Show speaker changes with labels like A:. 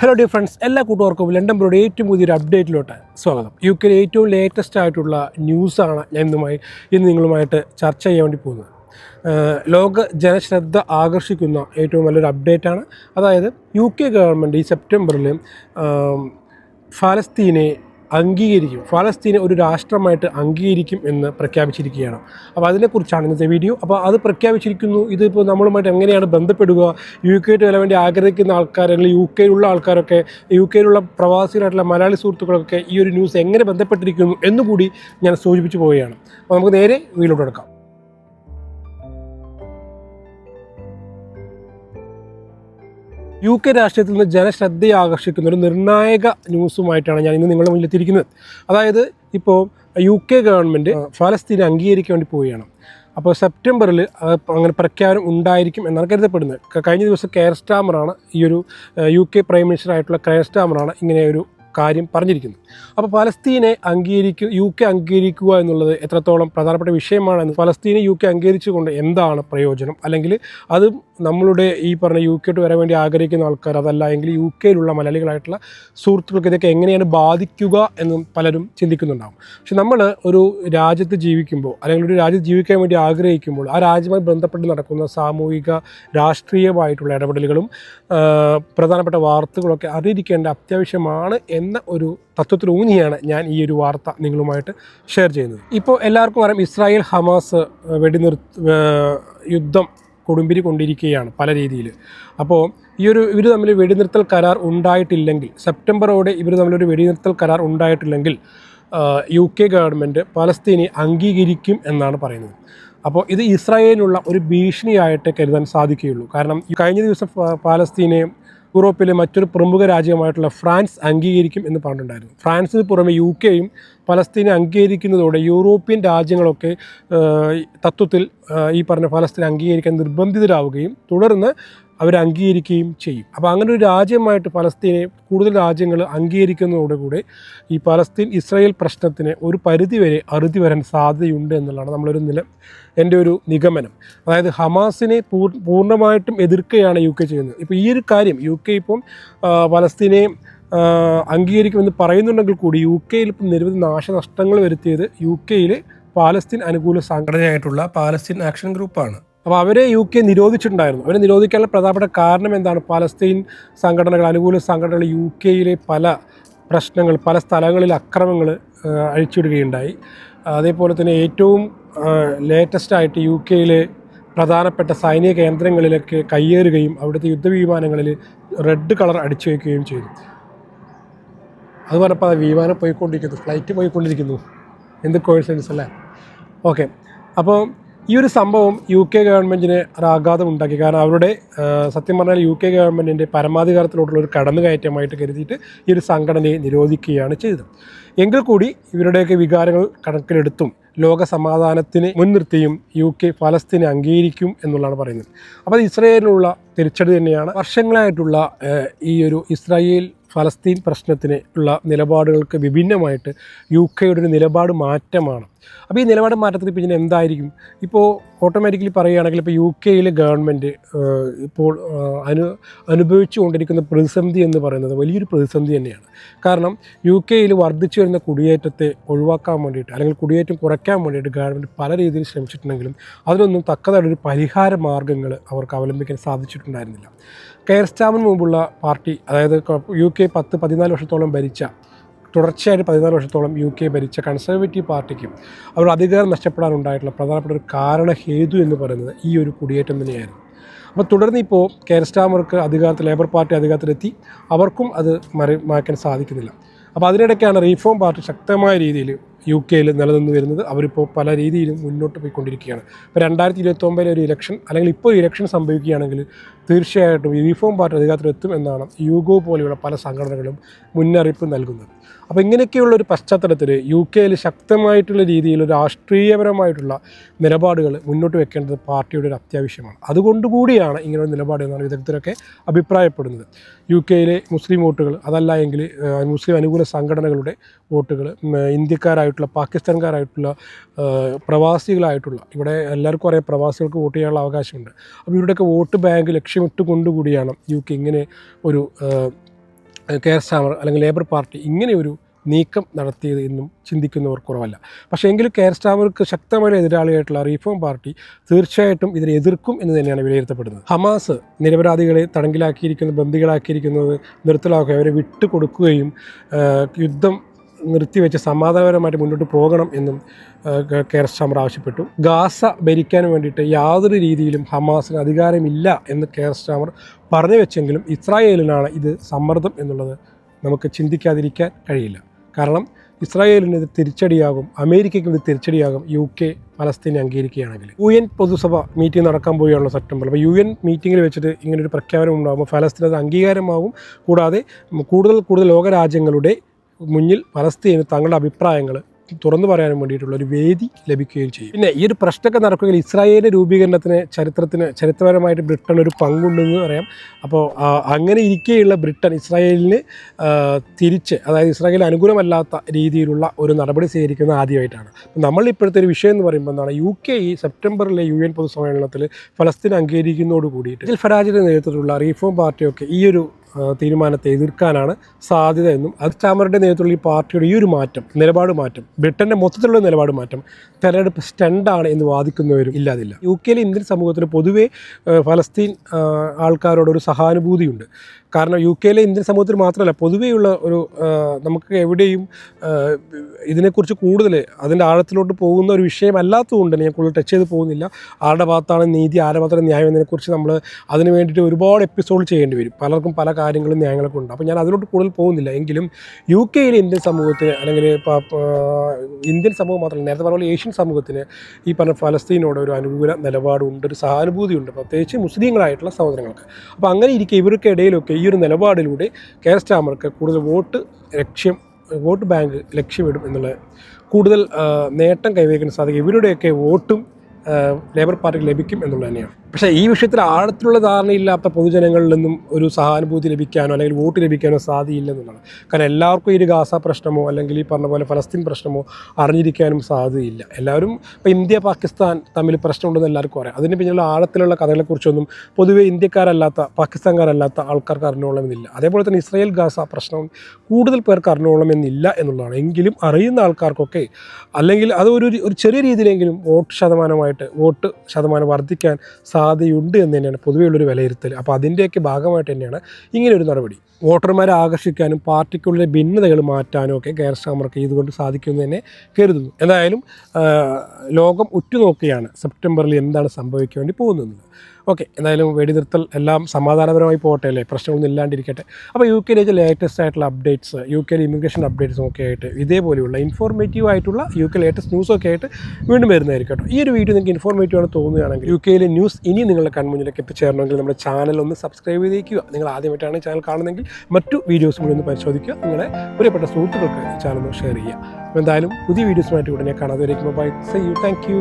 A: Hello dear friends എല്ലാ കൂട്ടുകാർക്കും London broad ഏറ്റവും പുതിയൊരു അപ്ഡേറ്റിലോട്ട് സ്വാഗതം. യു കെയിലെ ഏറ്റവും ലേറ്റസ്റ്റ് ആയിട്ടുള്ള ന്യൂസാണ് ഞാൻ ഇന്നുമായി ഇന്ന് നിങ്ങളുമായിട്ട് ചർച്ച ചെയ്യാൻ വേണ്ടി പോകുന്നത്. ലോക ജനശ്രദ്ധ ആകർഷിക്കുന്ന ഏറ്റവും നല്ലൊരു അപ്ഡേറ്റാണ് അതായത് യു കെ ഗവൺമെന്റ് ഈ സെപ്റ്റംബറിൽ ഫലസ്തീനെ അംഗീകരിക്കും. ഫലസ്തീനെ ഒരു രാഷ്ട്രമായിട്ട് അംഗീകരിക്കും എന്ന് പ്രഖ്യാപിച്ചിരിക്കുകയാണ്. അപ്പോൾ അതിനെക്കുറിച്ചാണ് ഇന്നത്തെ വീഡിയോ. അപ്പോൾ അത് പ്രഖ്യാപിച്ചിരിക്കുന്നു. ഇതിപ്പോൾ നമ്മളുമായിട്ട് എങ്ങനെയാണ് ബന്ധപ്പെടുക? യു കെയിട്ട് വരാൻ വേണ്ടി ആഗ്രഹിക്കുന്ന ആൾക്കാർ അല്ലെങ്കിൽ യു കെയിലുള്ള ആൾക്കാരൊക്കെ യു കെയിലുള്ള പ്രവാസികളായിട്ടുള്ള മലയാളി സുഹൃത്തുക്കളൊക്കെ ഈ ഒരു ന്യൂസ് എങ്ങനെ ബന്ധപ്പെട്ടിരിക്കുന്നു എന്നുകൂടി ഞാൻ സൂചിപ്പിച്ചു പോവുകയാണ്. അപ്പോൾ നമുക്ക് നേരെ വീലോട്ട് എടുക്കാം യു കെ രാഷ്ട്രീയത്തിൽ നിന്ന് ജനശ്രദ്ധയെ ആകർഷിക്കുന്ന ഒരു നിർണായക ന്യൂസുമായിട്ടാണ് ഞാൻ ഇന്ന് നിങ്ങളുടെ മുന്നിൽ എത്തിയിരിക്കുന്നത്. അതായത് ഇപ്പോൾ യു കെ ഗവൺമെന്റ് ഫലസ്തീനെ അംഗീകരിക്കാൻ വേണ്ടി പോവുകയാണ്. അപ്പോൾ സെപ്റ്റംബറിൽ അങ്ങനെ പ്രഖ്യാപനം ഉണ്ടായിരിക്കും എന്നാണ് കരുതപ്പെടുന്നത്. കഴിഞ്ഞ ദിവസം കെയർ സ്റ്റാമറാണ് ഈ ഒരു യു കെ പ്രൈം മിനിസ്റ്റർ ആയിട്ടുള്ള കെയർ സ്റ്റാമറാണ് ഇങ്ങനെ ഒരു കാര്യം പറഞ്ഞിരിക്കുന്നത് അപ്പോൾ പലസ്തീനെ അംഗീകരിക്കുക യു കെ അംഗീകരിക്കുക എന്നുള്ളത് എത്രത്തോളം പ്രധാനപ്പെട്ട വിഷയമാണെന്ന് ഫലസ്തീനെ യു കെ അംഗീകരിച്ചുകൊണ്ട് എന്താണ് പ്രയോജനം? അല്ലെങ്കിൽ അത് നമ്മളുടെ ഈ പറഞ്ഞ യു കെട്ട് വരാൻ വേണ്ടി ആഗ്രഹിക്കുന്ന ആൾക്കാർ അതല്ല എങ്കിൽ യു കെയിലുള്ള മലയാളികളായിട്ടുള്ള സുഹൃത്തുക്കൾക്ക് ഇതൊക്കെ എങ്ങനെയാണ് ബാധിക്കുക എന്നും പലരും ചിന്തിക്കുന്നുണ്ടാകും പക്ഷെ നമ്മൾ ഒരു രാജ്യത്ത് ജീവിക്കുമ്പോൾ അല്ലെങ്കിൽ ഒരു രാജ്യത്ത് ജീവിക്കാൻ വേണ്ടി ആഗ്രഹിക്കുമ്പോൾ ആ രാജ്യവുമായി ബന്ധപ്പെട്ട് നടക്കുന്ന സാമൂഹിക രാഷ്ട്രീയമായിട്ടുള്ള ഇടപെടലുകളും പ്രധാനപ്പെട്ട വാർത്തകളൊക്കെ അറിയിരിക്കേണ്ട അത്യാവശ്യമാണ് എന്ന ഒരു തത്വത്തിലൂന്നിയാണ് ഞാൻ ഈ ഒരു വാർത്ത നിങ്ങളുമായിട്ട് ഷെയർ ചെയ്യുന്നത്. ഇപ്പോൾ എല്ലാവർക്കും അറിയാം ഇസ്രായേൽ ഹമാസ് വെടിനിർ യുദ്ധം കൊടുമ്പിരി കൊണ്ടിരിക്കുകയാണ് പല രീതിയിൽ അപ്പോൾ ഈ ഒരു ഇവർ തമ്മിൽ വെടിനിർത്തൽ കരാർ ഉണ്ടായിട്ടില്ലെങ്കിൽ സെപ്റ്റംബറോടെ ഇവർ തമ്മിലൊരു വെടിനിർത്തൽ കരാർ ഉണ്ടായിട്ടില്ലെങ്കിൽ യു കെ ഗവൺമെന്റ് പലസ്തീനെ അംഗീകരിക്കും എന്നാണ് പറയുന്നത്. അപ്പോൾ ഇത് ഇസ്രായേലിനുള്ള ഒരു ഭീഷണിയായിട്ട് കരുതാൻ സാധിക്കുകയുള്ളൂ. കാരണം കഴിഞ്ഞ ദിവസം ഫ- പാലസ്തീനെ യൂറോപ്പിലെ മറ്റൊരു പ്രമുഖ രാജ്യമായിട്ടുള്ള ഫ്രാൻസ് അംഗീകരിക്കും എന്ന് പറഞ്ഞിട്ടുണ്ടായിരുന്നു. ഫ്രാൻസിന് പുറമെ യു കെയും പലസ്തീനെ അംഗീകരിക്കുന്നതോടെ യൂറോപ്യൻ രാജ്യങ്ങളൊക്കെ തത്വത്തിൽ ഈ പറഞ്ഞ ഫലസ്തീനെ അംഗീകരിക്കാൻ നിർബന്ധിതരാവുകയും തുടർന്ന് അവർ അംഗീകരിക്കുകയും ചെയ്യും. അപ്പോൾ അങ്ങനെ ഒരു രാജ്യമായിട്ട് പലസ്തീനെ കൂടുതൽ രാജ്യങ്ങൾ അംഗീകരിക്കുന്നതോടുകൂടെ ഈ പലസ്തീൻ ഇസ്രായേൽ പ്രശ്നത്തിന് ഒരു പരിധിവരെ അറുതി വരാൻ സാധ്യതയുണ്ട് എന്നുള്ളതാണ് നമ്മളൊരു നില എന്റെ ഒരു നിഗമനം. അതായത് ഹമാസിനെ പൂർ പൂർണമായിട്ടും എതിർക്കുകയാണ് യു കെ ചെയ്യുന്നത്. ഇപ്പോൾ ഈ ഒരു കാര്യം യു കെ ഇപ്പം പലസ്തീനെ അംഗീകരിക്കുമെന്ന് പറയുന്നുണ്ടെങ്കിൽ കൂടി യു കെയിൽ ഇപ്പം നിരവധി നാശനഷ്ടങ്ങൾ വരുത്തിയത് യു കെയിൽ പാലസ്തീൻ അനുകൂല സംഘടനയായിട്ടുള്ള പാലസ്തീൻ ആക്ഷൻ ഗ്രൂപ്പാണ്. അപ്പോൾ അവരെ യു കെ നിരോധിച്ചിട്ടുണ്ടായിരുന്നു. അവരെ നിരോധിക്കാനുള്ള പ്രധാനപ്പെട്ട കാരണം എന്താണ്? പലസ്തീൻ സംഘടനകൾ അനുകൂല സംഘടനകൾ യു കെയിലെ പല പ്രശ്നങ്ങൾ പല സ്ഥലങ്ങളിൽ അക്രമങ്ങൾ അഴിച്ചിടുകയുണ്ടായി. അതേപോലെ തന്നെ ഏറ്റവും ലേറ്റസ്റ്റായിട്ട് യു കെയിലെ പ്രധാനപ്പെട്ട സൈനിക കേന്ദ്രങ്ങളിലൊക്കെ കയ്യേറുകയും അവിടുത്തെ യുദ്ധവിമാനങ്ങളിൽ റെഡ് കളർ അടിച്ചു വയ്ക്കുകയും ചെയ്തു. അത് പറഞ്ഞപ്പോൾ അത് വിമാനം പോയിക്കൊണ്ടിരിക്കുന്നു ഫ്ലൈറ്റ് പോയിക്കൊണ്ടിരിക്കുന്നു. എന്ത് കോഴ്സൻസ് അല്ലേ? ഓക്കെ അപ്പോൾ ഈ ഒരു സംഭവം യു കെ ഗവൺമെന്റിന് ഒരാഘാതം ഉണ്ടാക്കി. കാരണം അവരുടെ സത്യം പറഞ്ഞാൽ യു കെ ഗവൺമെന്റിന്റെ പരമാധികാരത്തിലോട്ടുള്ള ഒരു കടന്നുകയറ്റമായിട്ട് കരുതിയിട്ട് ഈ ഒരു സംഘടനയെ നിരോധിക്കുകയാണ് ചെയ്തത്. എങ്കിൽ കൂടി ഇവരുടെയൊക്കെ വികാരങ്ങൾ കണക്കിലെടുത്തും ലോക സമാധാനത്തിന് മുൻനിർത്തിയും യു കെ ഫലസ്തീനെ അംഗീകരിക്കും എന്നുള്ളതാണ് പറയുന്നത്. അപ്പോൾ ഇസ്രയേലിനുള്ള തിരിച്ചടി തന്നെയാണ് വർഷങ്ങളായിട്ടുള്ള ഈ ഒരു ഇസ്രായേൽ ഫലസ്തീൻ പ്രശ്നത്തിന് ഉള്ള നിലപാടുകൾക്ക് വിഭിന്നമായിട്ട് യു കെയുടെ ഒരു നിലപാട് മാറ്റമാണ്. അപ്പോൾ ഈ നിലപാട് മാറ്റത്തിന് പിന്നെ എന്തായിരിക്കും? ഇപ്പോൾ ഓട്ടോമാറ്റിക്കലി പറയുകയാണെങ്കിൽ ഇപ്പോൾ യു കെയിലെ ഗവൺമെന്റ് ഇപ്പോൾ അനു അനുഭവിച്ചു കൊണ്ടിരിക്കുന്ന പ്രതിസന്ധി എന്ന് പറയുന്നത് വലിയൊരു പ്രതിസന്ധി തന്നെയാണ്. കാരണം യു കെയിൽ വർദ്ധിച്ചു വരുന്ന കുടിയേറ്റത്തെ ഒഴിവാക്കാൻ വേണ്ടിയിട്ട് അല്ലെങ്കിൽ കുടിയേറ്റം കുറയ്ക്കാൻ വേണ്ടിയിട്ട് ഗവൺമെന്റ് പല രീതിയിൽ ശ്രമിച്ചിട്ടുണ്ടെങ്കിലും അതിനൊന്നും തക്കതായിട്ടൊരു പരിഹാര മാർഗങ്ങൾ അവർക്ക് അവലംബിക്കാൻ സാധിച്ചിട്ടുണ്ടായിരുന്നില്ല. കെയർ സ്റ്റാമിന് മുമ്പുള്ള പാർട്ടി അതായത് യു കെ പത്ത് പതിനാല് വർഷത്തോളം ഭരിച്ച തുടർച്ചയായിട്ട് പതിനാല് വർഷത്തോളം യു കെ ഭരിച്ച കൺസർവേറ്റീവ് പാർട്ടിക്കും അവർ അധികാരം നഷ്ടപ്പെടാനുണ്ടായിട്ടുള്ള പ്രധാനപ്പെട്ട ഒരു കാരണ ഹേതു എന്ന് പറയുന്നത് ഈ ഒരു കുടിയേറ്റം തന്നെയായിരുന്നു. അപ്പോൾ തുടർന്ന് ഇപ്പോൾ കെയർ സ്റ്റാമർക്ക് അധികാരത്തിൽ ലേബർ പാർട്ടി അധികാരത്തിലെത്തി. അവർക്കും അത് മറി മാറ്റാൻ സാധിക്കുന്നില്ല. അപ്പോൾ അതിനിടയ്ക്കാണ് റീഫോം പാർട്ടി ശക്തമായ രീതിയിൽ യു കെയിൽ നിലനിന്ന് വരുന്നത്. അവരിപ്പോൾ പല രീതിയിലും മുന്നോട്ട് പോയിക്കൊണ്ടിരിക്കുകയാണ്. ഇപ്പോൾ രണ്ടായിരത്തി ഇരുപത്തൊമ്പതിലെ ഒരു ഇലക്ഷൻ അല്ലെങ്കിൽ ഇപ്പോൾ ഇലക്ഷൻ സംഭവിക്കുകയാണെങ്കിൽ തീർച്ചയായിട്ടും ഈ റീഫോം പാർട്ടി അധികാരത്തിലെത്തും എന്നാണ് യൂഗോ പോലെയുള്ള പല സംഘടനകളും മുന്നറിയിപ്പ് നൽകുന്നത്. അപ്പോൾ ഇങ്ങനെയൊക്കെയുള്ള ഒരു പശ്ചാത്തലത്തിൽ യു കെയിൽ ശക്തമായിട്ടുള്ള രീതിയിൽ രാഷ്ട്രീയപരമായിട്ടുള്ള നിലപാടുകൾ മുന്നോട്ട് വെക്കേണ്ടത് പാർട്ടിയുടെ ഒരു അത്യാവശ്യമാണ്. അതുകൊണ്ടുകൂടിയാണ് ഇങ്ങനെ ഒരു നിലപാട് എന്നാണ് വിദഗ്ധരൊക്കെ അഭിപ്രായപ്പെടുന്നത്. യു കെയിലെ മുസ്ലിം വോട്ടുകൾ അതല്ല എങ്കിൽ മുസ്ലിം അനുകൂല സംഘടനകളുടെ വോട്ടുകൾ ഇന്ത്യക്കാരായിട്ടുള്ള പാകിസ്ഥാൻകാരായിട്ടുള്ള പ്രവാസികളായിട്ടുള്ള ഇവിടെ എല്ലാവർക്കും അറിയാം പ്രവാസികൾക്ക് വോട്ട് ചെയ്യാനുള്ള അവകാശമുണ്ട്. അപ്പോൾ ഇവരുടെയൊക്കെ വോട്ട് ബാങ്ക് ലക്ഷ്യമിട്ട് കൊണ്ടുകൂടിയാണ് യു കെ ഇങ്ങനെ ഒരു കെയർ സ്റ്റാമർ അല്ലെങ്കിൽ ലേബർ പാർട്ടി ഇങ്ങനെയൊരു നീക്കം നടത്തിയത് എന്നും ചിന്തിക്കുന്നവർ കുറവല്ല. പക്ഷേ എങ്കിലും കെയർ സ്റ്റാമർക്ക് ശക്തമായ എതിരാളിയായിട്ടുള്ള റീഫോം പാർട്ടി തീർച്ചയായിട്ടും ഇതിനെ എതിർക്കും എന്ന് തന്നെയാണ് വിലയിരുത്തപ്പെടുന്നത്. ഹമാസ് നിരപരാധികളെ തടങ്കിലാക്കിയിരിക്കുന്ന ബന്ദികളാക്കിയിരിക്കുന്നത് നിർത്തലാക്കുകയും അവരെ വിട്ടുകൊടുക്കുകയും യുദ്ധം നിർത്തിവെച്ച് സമാധാനപരമായിട്ട് മുന്നോട്ട് പോകണം എന്നും കെയർ സ്റ്റാമർ ആവശ്യപ്പെട്ടു. ഗാസ ഭരിക്കാൻ വേണ്ടിയിട്ട് യാതൊരു രീതിയിലും ഹമാസിന് അധികാരമില്ല എന്ന് കെയർ സ്റ്റാമർ പറഞ്ഞു വെച്ചെങ്കിലും ഇസ്രായേലിനാണ് ഇത് സമ്മർദ്ദം എന്നുള്ളത് നമുക്ക് ചിന്തിക്കാതിരിക്കാൻ കഴിയില്ല. കാരണം ഇസ്രായേലിന് ഇത് തിരിച്ചടിയാകും അമേരിക്കയ്ക്കും ഇത് തിരിച്ചടിയാകും യു കെ പലസ്തീനെ അംഗീകരിക്കുകയാണെങ്കിൽ. യു എൻ പൊതുസഭ മീറ്റിംഗ് നടക്കാൻ പോവുകയാണല്ലോ സെപ്റ്റംബർ അപ്പോൾ യു എൻ മീറ്റിങ്ങിൽ വെച്ചിട്ട് ഇങ്ങനൊരു പ്രഖ്യാപനം ഉണ്ടാകുമ്പോൾ ഫലസ്തീൻ അത് അംഗീകാരമാകും. കൂടാതെ കൂടുതൽ കൂടുതൽ ലോകരാജ്യങ്ങളുടെ മുന്നിൽ പലസ്തീന് തങ്ങളുടെ അഭിപ്രായങ്ങൾ തുറന്നു പറയാനും വേണ്ടിയിട്ടുള്ള ഒരു വേദി ലഭിക്കുകയും ചെയ്യും. പിന്നെ ഈ ഒരു പ്രശ്നമൊക്കെ നടക്കുകയിൽ ഇസ്രായേലിന്റെ രൂപീകരണത്തിന് ചരിത്രത്തിന് ചരിത്രപരമായിട്ട് ബ്രിട്ടൻ ഒരു പങ്കുണ്ടെന്ന് പറയാം. അപ്പോൾ അങ്ങനെ ഇരിക്കെയുള്ള ബ്രിട്ടൻ ഇസ്രായേലിന് തിരിച്ച് അതായത് ഇസ്രായേലിന് അനുകൂലമല്ലാത്ത രീതിയിലുള്ള ഒരു നടപടി സ്വീകരിക്കുന്ന ആദ്യമായിട്ടാണ്. നമ്മൾ ഇപ്പോഴത്തെ ഒരു വിഷയം എന്ന് പറയുമ്പോൾ എന്താണ് യു കെ ഈ സെപ്റ്റംബറിലെ യു എൻ പൊതുസമ്മേളനത്തിൽ ഫലസ്തീൻ അംഗീകരിക്കുന്നതോട് കൂടിയിട്ട് ഇതിൽ ഫരാജിന്റെ നേതൃത്വത്തിലുള്ള റീഫോം പാർട്ടിയൊക്കെ ഈ ഒരു തീരുമാനത്തെ എതിർക്കാനാണ് സാധ്യത എന്നും അത് സ്റ്റാമറുടെ നേതൃത്വത്തിൽ ഈ പാർട്ടിയുടെ ഈ ഒരു മാറ്റം നിലപാട് മാറ്റം ബ്രിട്ടന്റെ മൊത്തത്തിലുള്ള നിലപാട് മാറ്റം തെരഞ്ഞെടുപ്പ് സ്റ്റണ്ടാണ് എന്ന് വാദിക്കുന്നവരും ഇല്ലാതില്ല. യു കെയിലെ ഇന്ത്യൻ സമൂഹത്തിൽ പൊതുവേ ഫലസ്തീൻ ആൾക്കാരോടൊരു സഹാനുഭൂതിയുണ്ട്. കാരണം യു കെയിലെ ഇന്ത്യൻ സമൂഹത്തിൽ മാത്രമല്ല പൊതുവെയുള്ള ഒരു നമുക്ക് എവിടെയും ഇതിനെക്കുറിച്ച് കൂടുതൽ അതിന്റെ ആഴത്തിലോട്ട് പോകുന്ന ഒരു വിഷയമല്ലാത്തതുകൊണ്ട് ഞാൻ കൂടുതൽ ടച്ച് ചെയ്ത് പോകുന്നില്ല. ആരുടെ ഭാഗത്താണ് നീതി ആരുടെ ഭാഗത്താണ് ന്യായം എന്നതിനെക്കുറിച്ച് നമ്മൾ അതിന് വേണ്ടിയിട്ട് ഒരുപാട് എപ്പിസോഡ് ചെയ്യേണ്ടി വരും. പലർക്കും പല കാര്യങ്ങളും ന്യായങ്ങളൊക്കെ ഉണ്ട്. അപ്പോൾ ഞാൻ അതിലോട്ട് കൂടുതൽ പോകുന്നില്ല. എങ്കിലും യു കെയിലെ ഇന്ത്യൻ സമൂഹത്തിന് അല്ലെങ്കിൽ ഇന്ത്യൻ സമൂഹം മാത്രമല്ല നേരത്തെ പറഞ്ഞ പോലെ ഏഷ്യൻ സമൂഹത്തിന് ഈ പറഞ്ഞ ഫലസ്തീനോട് ഒരു അനുകൂല നിലപാടുണ്ട് ഒരു സഹാനുഭൂതിയുണ്ട് പ്രത്യേകിച്ച് മുസ്ലിങ്ങളായിട്ടുള്ള സഹോദരങ്ങൾക്ക്. അപ്പോൾ അങ്ങനെ ഇരിക്കെ ഇവർക്ക് ഇടയിലൊക്കെ ഈ ഒരു നിലപാടിലൂടെ കെയർ സ്റ്റാമർക്ക് കൂടുതൽ വോട്ട് ലക്ഷ്യം വോട്ട് ബാങ്ക് ലക്ഷ്യമിടും എന്നുള്ള കൂടുതൽ നേട്ടം കൈവരിക്കാൻ സാധിക്കും. ഇവരുടെയൊക്കെ വോട്ടും ലേബർ പാർട്ടിക്ക് ലഭിക്കും എന്നുള്ളത് തന്നെയാണ് പക്ഷേ ഈ വിഷയത്തിൽ ആഴത്തിലുള്ള ധാരണയില്ലാത്ത പൊതുജനങ്ങളിൽ നിന്നും ഒരു സഹാനുഭൂതി ലഭിക്കാനോ അല്ലെങ്കിൽ വോട്ട് ലഭിക്കാനോ സാധ്യയില്ലെന്നുള്ളതാണ് കാരണം എല്ലാവർക്കും ഈ ഒരു ഗാസ പ്രശ്നമോ അല്ലെങ്കിൽ ഈ പറഞ്ഞ പോലെ ഫലസ്തീൻ പ്രശ്നമോ അറിഞ്ഞിരിക്കാനും സാധ്യതയില്ല. എല്ലാവരും ഇപ്പോൾ ഇന്ത്യ പാകിസ്ഥാൻ തമ്മിൽ പ്രശ്നമുണ്ടെന്ന് എല്ലാവർക്കും അറിയാം. അതിന് പിന്നിലുള്ള ആഴത്തിലുള്ള കഥകളെക്കുറിച്ചൊന്നും പൊതുവെ ഇന്ത്യക്കാരല്ലാത്ത പാകിസ്ഥാൻകാരല്ലാത്ത ആൾക്കാർക്ക് അറിഞ്ഞോളമെന്നില്ല അതേപോലെ തന്നെ ഇസ്രായേൽ ഗാസ പ്രശ്നം കൂടുതൽ പേർക്ക് അറിഞ്ഞോളമെന്നില്ല എന്നുള്ളതാണ്. എങ്കിലും അറിയുന്ന ആൾക്കാർക്കൊക്കെ അല്ലെങ്കിൽ അത് ഒരു ഒരു ചെറിയ രീതിയിലെങ്കിലും വോട്ട് ശതമാനമായിട്ട് വോട്ട് ശതമാനം വർദ്ധിക്കാൻ സാധ്യതയുണ്ട് എന്ന് തന്നെയാണ് പൊതുവെയുള്ളൊരു വിലയിരുത്തൽ. അപ്പോൾ അതിന്റെയൊക്കെ ഭാഗമായിട്ട് തന്നെയാണ് ഇങ്ങനെ ഒരു നടപടി. വോട്ടർമാരെ ആകർഷിക്കാനും പാർട്ടിക്കുള്ളിലെ ഭിന്നതകൾ മാറ്റാനും ഒക്കെ കെയർ സ്റ്റാമർക്ക് ഇതുകൊണ്ട് സാധിക്കുമെന്ന് തന്നെ കരുതുന്നു. എന്തായാലും ലോകം ഉറ്റുനോക്കുകയാണ്. സെപ്റ്റംബറിൽ എന്താണ് സംഭവിക്കാൻ വേണ്ടി പോകുന്നത്? ഓക്കെ എന്തായാലും വെടിനിർത്തൽ എല്ലാം സമാധാനപരമായി പോകട്ടെ അല്ലേ? പ്രശ്നമൊന്നും ഇല്ലാണ്ടിരിക്കട്ടെ. അപ്പോൾ യു കെയിലേക്ക് ലേറ്റസ്റ്റ് ആയിട്ടുള്ള അപ്ഡേറ്റ്സ് യു കെയിലെ ഇമിഗ്രേഷൻ അപ്ഡേറ്റ്സും ഒക്കെ ആയിട്ട് ഇതേപോലെയുള്ള ഇൻഫോർമേറ്റീവ് ആയിട്ടുള്ള യു കെ ലേറ്റസ്റ്റ് ന്യൂസൊക്കെ ആയിട്ട് വീണ്ടും വരുന്നതായിരിക്കും കേട്ടോ. ഈ ഒരു വീഡിയോ നിങ്ങൾക്ക് ഇൻഫോർമേറ്റീവ് ആണ് തോന്നുകയാണെങ്കിൽ യു കെയിലെ ന്യൂസ് ഇനി നിങ്ങളുടെ കൺമുന്നിലേക്ക് എത്തിച്ചേരണമെങ്കിൽ നമ്മുടെ ചാനൽ ഒന്ന് സബ്സ്ക്രൈബ് ചെയ്തേക്കുക. നിങ്ങൾ ആദ്യമായിട്ടാണ് ചാനൽ കാണുന്നതെങ്കിൽ മറ്റു വീഡിയോസും കൂടി ഒന്ന് പരിശോധിക്കുക. നിങ്ങളെ പ്രിയപ്പെട്ട സുഹൃത്തുക്കൾക്ക് ചാനൽ ഒന്ന് ഷെയർ ചെയ്യുക. എന്തായാലും പുതിയ വീഡിയോസുമായിട്ട് ഉടനെ കാണാതെ bye say you thank you